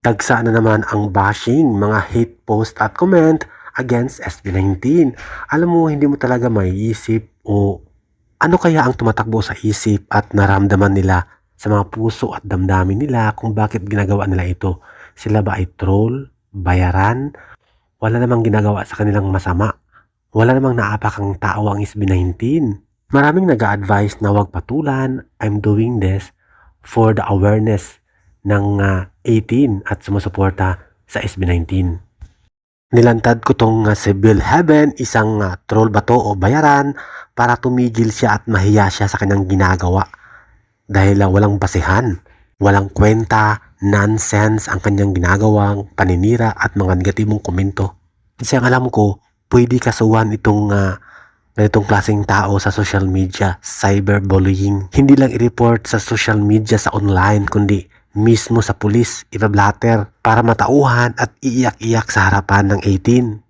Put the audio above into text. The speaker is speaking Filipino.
Dagsa na naman ang bashing, mga hate post at comment against SB19. Alam mo, hindi mo talaga maiisip o ano kaya ang tumatakbo sa isip at naramdaman nila sa mga puso at damdamin nila kung bakit ginagawa nila ito. Sila ba ay troll, bayaran, wala namang ginagawa sa kanilang masama. Wala namang naapakang tao ang SB19. Maraming nag-a-advise na huwag patulan, I'm doing this for the awareness ng ah, 18 at sumusuporta sa SB19. Nilantad ko tong uh, si Bill Heaven, isang ah, troll ba to o bayaran para tumigil siya at mahiya siya sa kanyang ginagawa. Dahil ah, walang basehan, walang kwenta, nonsense ang kanyang ginagawang paninira at mga negatibong komento. Kasi ang alam ko, pwede kasuhan itong ah, ganitong klaseng tao sa social media, cyberbullying. Hindi lang i-report sa social media sa online, kundi mismo sa pulis, ibablatter para matauhan at iiyak-iyak sa harapan ng 18.